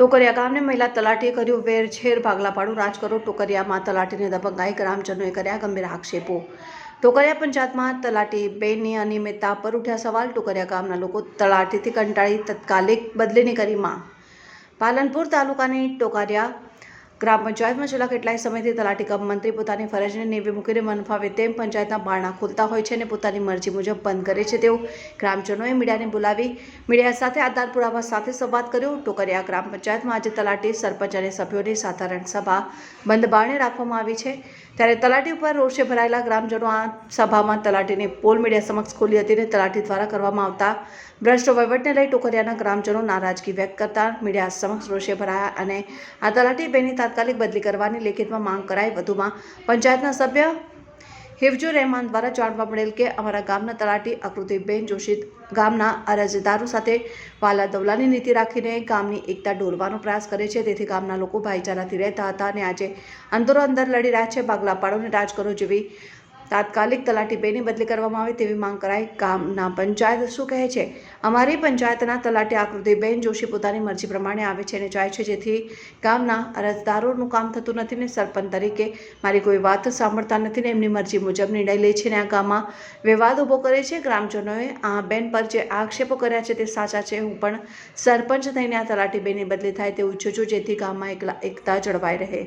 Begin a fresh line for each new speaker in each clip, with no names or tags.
ટોકરિયા ગામની મહિલા તલાટીએ કર્યું વેરછેર ભાગલાપાડું. રાજકરો ટોકરિયામાં તલાટીને દબંગાઈ. ગ્રામજનોએ કર્યા ગંભીર આક્ષેપો. ટોકરિયા પંચાયતમાં તલાટી બેનની અનિયમિતતા પર ઉઠ્યા સવાલ. ટોકરિયા ગામના લોકો તલાટીથી કંટાળી તત્કાલિક બદલીની કરી માંગ. પાલનપુર તાલુકાની ટોકરિયા ગ્રામ પંચાયતમાં છેલ્લા કેટલાય સમયથી તલાટી કમ મંત્રી પોતાની ફરજને નેવી મૂકીને મન ફાવે તેમ પંચાયતના બારણા ખોલતા હોય છે અને પોતાની મરજી મુજબ બંધ કરે છે. તેવું ગ્રામજનોએ મીડિયાને બોલાવી મીડિયા સાથે આધાર પુરાવા સાથે સંવાદ કર્યો. ટોકરિયા ગ્રામ પંચાયતમાં આજે તલાટી સરપંચ અને સભ્યોની સાધારણ સભા. બંધ બારણે રાખવામાં આવી છે. ત્યારે તલાટી ઉપર રોષે ભરાયેલા ગ્રામજનો આ સભામાં તલાટીને પોલ મીડિયા સમક્ષ ખોલી હતી અને તલાટી દ્વારા કરવામાં આવતા ભ્રષ્ટ વહીવટને લઈ ટોકરિયાના ગ્રામજનો નારાજગી વ્યક્ત કરતા મીડિયા સમક્ષ રોષે ભરાયા અને આ તલાટી બેની તાત્કાલિક બદલી કરવાની લેખિતમાં માંગ કરાઈ. વધુમાં પંચાયતના સભ્ય હિફજુર રહેમાન દ્વારા જાણવા મળેલ કે અમારા ગામના તલાટી આકૃતિબેન જોશી ગામના અરજદારો સાથે વાલા દવલાની નીતિ રાખીને ગામની એકતા ડોલવાનો પ્રયાસ કરે છે. તેથી ગામના લોકો ભાઈચારાથી રહેતા હતા અને આજે અંદરો અંદર લડી રહ્યા છે. ભાગલા પાડો અને રાજકરો જેવી તાત્કાલિક તલાટી બેની બદલી કરવામાં આવે તેવી માંગ કરાઈ. ગામના પંચાયત શું કહે છે? અમારી પંચાયતના તલાટી આકૃતિબેન જોશી પોતાની મરજી પ્રમાણે આવે છે અને જાય છે. જેથી ગામના અરજદારોનું કામ થતું નથી ને સરપંચ તરીકે મારી કોઈ વાત સાંભળતા નથી ને એમની મરજી મુજબ નિર્ણય લે છે ને આ ગામમાં વિવાદ ઊભો કરે છે. ગ્રામજનોએ આ બેન પર જે આક્ષેપો કર્યા છે તે સાચા છે. હું પણ સરપંચ થઈને આ તલાટી બેની બદલી થાય તેવું ઈચ્છું છું, જેથી ગામમાં એકલા એકતા જળવાઈ રહે.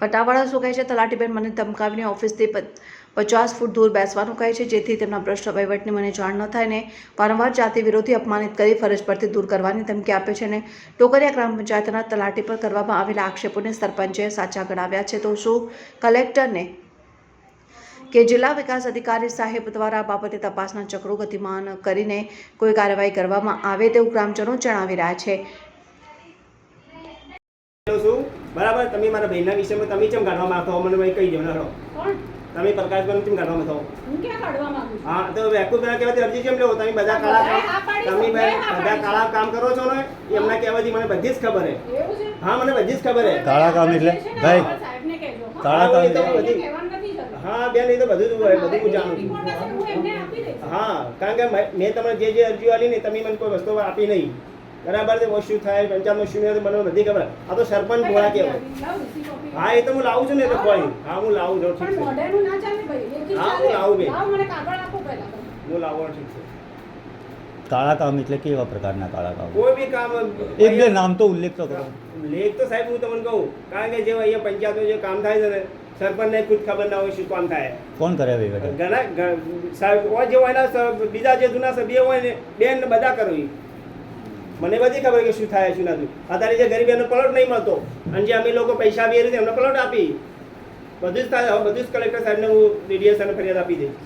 ફટાવાળા શું કહે છે? તલાટીબેન મને ધમકાવીને ઓફિસથી પચાસ ફૂટ દૂર બેસવાનું કહે છે, જેથી તેમના ભ્રષ્ટ વહીવટની મને જાણ ન થાય ને વારંવાર જાતિ વિરોધી અપમાનિત કરી ફરજ પરથી દૂર કરવાની ધમકી આપે છે અને ટોકરિયા ગ્રામ પંચાયતના તલાટી પર કરવામાં આવેલા આક્ષેપોને સરપંચે સાચા ગણાવ્યા છે. તો શું કલેક્ટરને કે જિલ્લા વિકાસ અધિકારી સાહેબ દ્વારા બાબતે તપાસના ચક્રો ગતિમાન કરીને કોઈ કાર્યવાહી કરવામાં આવે તેવું ગ્રામજનો જણાવી રહ્યા છું?
બરાબર? તમે મારા બહેનના વિષયમાં તમે કેમ કાઢવા માંગતો હો મને ભાઈ કહી દો
કોણ?
તમે પ્રકાશભાઈ કેમ કાઢવા માંગતો હું
ક્યાં કાઢવા માંગુ
હા તો વેકુલ પેલા કહેવાથી અરજી કેમ લેવો? તમે બધા કાળા કામ તમે ભાઈ બધા કાળા કામ કરો છો ને એમના કહેવાથી મને બધી જ ખબર છે. હા મને બધી જ ખબર છે.
કાળા કામ એટલે? ભાઈ.
હો.
કાળા
કામ
એટલે.
હા બેન એ તો બધું જ બધું હું જાણું છું.
રિપોર્ટ હશે, હું એમને આપી દઈશ.
હા કારણ કે મેં તમને જે જે અરજીઓ આલી ને તમે મને કોઈ વસ્તુ આપી નહીં. બરાબર છે શું થાય પંચાયતમાં શું નહીં મને નથી ખબર. આ તો સરપંચ ભોળા કહેવાય. હા એ તો હું લાવું છું ને તો કોઈ. હા હું લાવું છું ઠીક છે.
ના
હા, હું લાવું બેન.
લાવ, મને કાગળ આપો પહેલા તમે.
હું લાવવાનું ઠીક છે.
કાળા કામ એટલે કેવા પ્રકારના કાળા કામ?
કોઈ બી કામ
એક બે નામ તો ઉલ્લેખ તો કરો.
લેખ તો સાહેબ હું તમને કહું કારણ કે જે અહીંયા પંચાયતનું જે કામ થાય છે ને સરપંચને ખુદ ખબર ના હોય શું કામ થાય.
કોણ કરે વહીવટ
ઘણા સાહેબ હોય જે હોય એના બીજા જે જૂના સભ્ય હોય ને બેન ને બધા કરો. ઈ. મને બધી ખબર કે શું થાય શું નથી અત્યારે જે ગરીબ એનો પલોટ નહીં મળતો. અને જે અમે લોકો પૈસા આપીએ રીતે એમને પલોટ આપી. બધું જ થાય હવે બધું જ કલેક્ટર સાહેબને હું ડીડીએસ અને ફરિયાદ આપી દઈશ.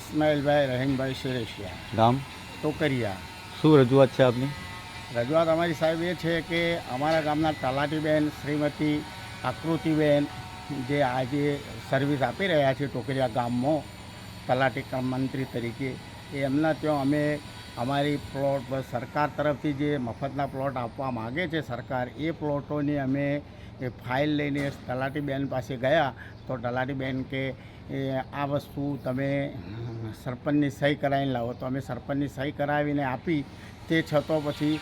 ઇસ્માઇલભાઈ રહીમભાઈ સુરેશિયા.
ગામ?
ટોકરિયા.
શું રજૂઆત છે આપની?
રજૂઆત અમારી સાહેબ એ છે કે અમારા ગામના તલાટીબેન શ્રીમતી આકૃતિબેન જે આજે સર્વિસ આપી રહ્યા છે ટોકરિયા ગામમાં તલાટી કામ મંત્રી તરીકે. એ એમના ત્યાં અમે અમારી પ્લોટ સરકાર તરફથી જે મફતના પ્લોટ આપવા માગે છે સરકાર, એ પ્લોટોની અમે એ ફાઇલ લઈને તલાટીબેન પાસે ગયા તો તલાટીબેન કે, એ આ વસ્તુ તમે સરપંચની સહી કરાવીને લાવો. તો અમે સરપંચની સહી કરાવીને આપી. તે છતો પછી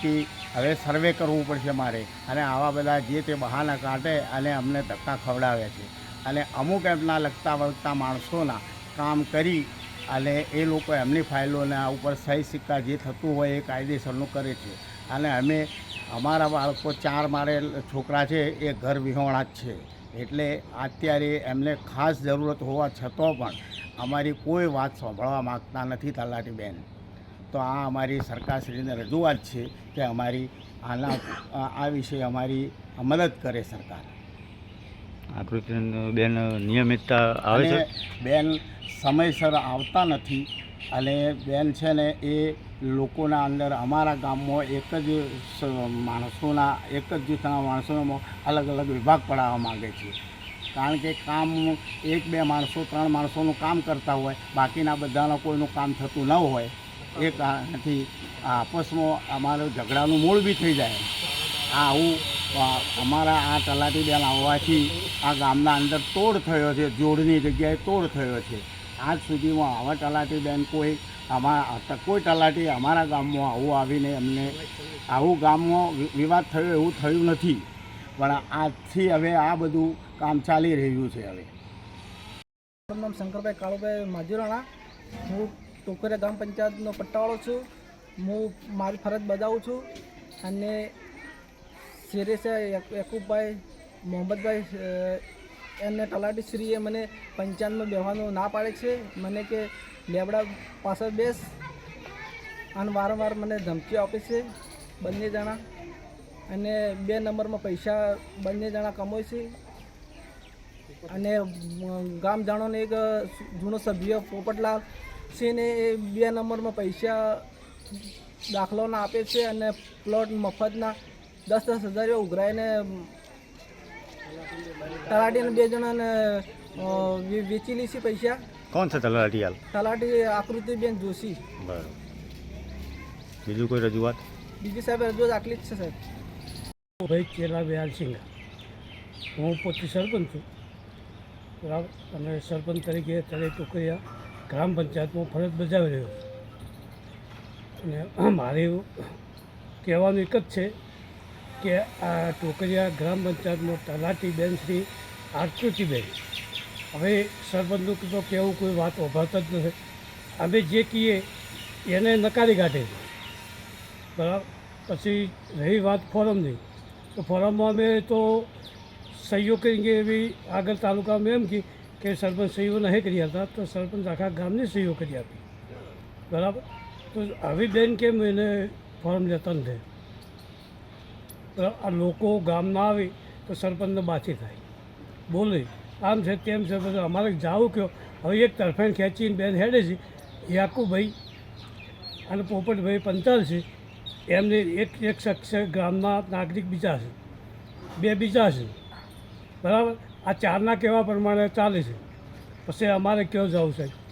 કે હવે સર્વે કરવું પડશે મારે અને આવા બધા જે તે બહાના કાઢે અને અમને ધક્કા ખવડાવે છે. અને અમુક એમના લગતા વળગતા માણસોના કામ કરી અને એ લોકો એમની ફાઇલોને આ ઉપર સહી સિક્કા જે થતું હોય એ કાયદેસરનું કરે છે. અને અમે, અમારા બાળકો ચાર મારે છોકરા છે, એ ઘર વિહોણા જ છે. એટલે અત્યારે એમને ખાસ જરૂરત હોવા છતાં પણ અમારી કોઈ વાત સાંભળવા માગતા નથી તલાટીબેન. તો આ અમારી સરકારશ્રીને રજૂઆત છે કે અમારી આના, આ વિશે અમારી મદદ કરે સરકાર.
આકૃતિ બેન નિયમિતતા આવે છે?
બેન સમયસર આવતા નથી. અને બેન છે ને, એ લોકોના અંદર અમારા ગામમાં એક જ માણસોના, એક જ જૂથના માણસોમાં અલગ અલગ વિભાગ પડાવવા માગે છે. કારણ કે કામ એક, બે માણસો, ત્રણ માણસોનું કામ કરતા હોય, બાકીના બધાના કોઈનું કામ થતું ન હોય. એ કારણથી આપસમાં અમારો ઝઘડાનું મૂળ બી થઈ જાય. આ આવું અમારા આ તલાટી બેન આવવાથી આ ગામના અંદર તોડ થયો છે, જોડની જગ્યાએ તોડ થયો છે. આજ સુધીમાં આવા તલાટી બેન કોઈ અમારા કોઈ તલાટી અમારા ગામમાં આવું આવીને અમને આવું ગામમાં વિવાદ થયો એવું થયું નથી. પણ આજથી હવે આ બધું કામ ચાલી રહ્યું છે હવે.
મારું નામ શંકરભાઈ કાળુભાઈ માજુરાણા. હું ટોકરિયા ગ્રામ પંચાયતનો પટ્ટાવાળો છું. હું મારી ફરજ બજાવું છું અને શેરેસા યકુબભાઈ, મોહમ્મદભાઈ એમને તલાટીશ્રીએ મને પંચાયતમાં બેહવાનો ના પાડે છે. મને કે લેબડા પાછળ બેસ અને વારંવાર મને ધમકીઓ આપે છે બંને જણા. અને બે નંબરમાં પૈસા બંને જણા કમાય છે. અને ગામ જાણોને એક જૂનો સભ્ય પોપટલાલ છે ને એ બે નંબરમાં પૈસા દાખલોના આપે છે અને પ્લોટ મફતના દસ દસ હજાર એવા ઉઘરાઈને તલાટીને બે જણાને વેચી લીધી પૈસા.
કોણ છે તલાટી હાલ?
તલાટી આકૃતિબેન જોશી.
બરાબર. બીજું કોઈ રજૂઆત?
બીજી સાહેબ રજૂઆત આટલી જ છે સાહેબ.
ભાઈ ચેલા વ્યાલ સિંહ હું પોતે સરપંચ છું. બરાબર અને સરપંચ તરીકે અત્યારે ટોકરિયા ગ્રામ પંચાયતમાં ફરજ બજાવી રહ્યો છું. અને મારે એવું કહેવાનું એક જ છે કે આ ટોકરિયા ગ્રામ પંચાયતમાં તલાટી બેન શ્રી આકૃતિબેન હવે સરપંચનું તો કહેવું કોઈ વાત ઓભાત જ નથી. અમે જે કહીએ એને નકારી કાઢે. બરાબર? પછી રહી વાત ફોરમની. તો ફોરમમાં અમે તો સહીઓ કરીએ એવી આગળ તાલુકામાં એમ કહી કે સરપંચ સહીઓ નહીં કરી હતા તો સરપંચ આખા ગામની સહીઓ કરી આપી. બરાબર? તો આવી બેન કેમ એને ફોર્મ લેતા નથી? આ લોકો ગામમાં આવે તો સરપંચને બાથી થાય. બોલે, આમ છે તેમ છે, બધું અમારે જાવું કયો. હવે એક તરફેણ ખેંચીને બેન હેડે છે, યાકુભાઈ અને પોપટભાઈ પંચાલ છે, એમને એક એક શખ્સ ગામના નાગરિક બીજા છે. બે બીજા છે. બરાબર? આ ચારના કહેવા પ્રમાણે ચાલે છે. પછી અમારે કયો જવું
એટલે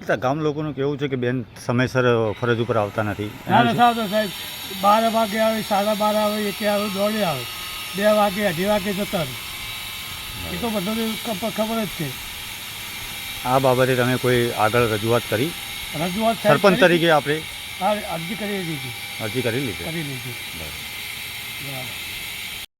ગામ લોકોનું કેવું છે કે બેન સમયસર ફરજ ઉપર આવતા નથી?
ના નથી સાહેબ સાહેબ બાર વાગે આવે સાડા બાર આવે એક આવે દોડે આવે. બે વાગે અઢી વાગે જતા એ તો બધાને ખબર ખબર જ છે.
આ બાબતે તમે કોઈ આગળ રજૂઆત કરી?
રજૂઆત
સરપંચ તરીકે આપણે
હા અરજી કરી લીધી.
અરજી કરી લીધી.
કરી લીધી. બરાબર.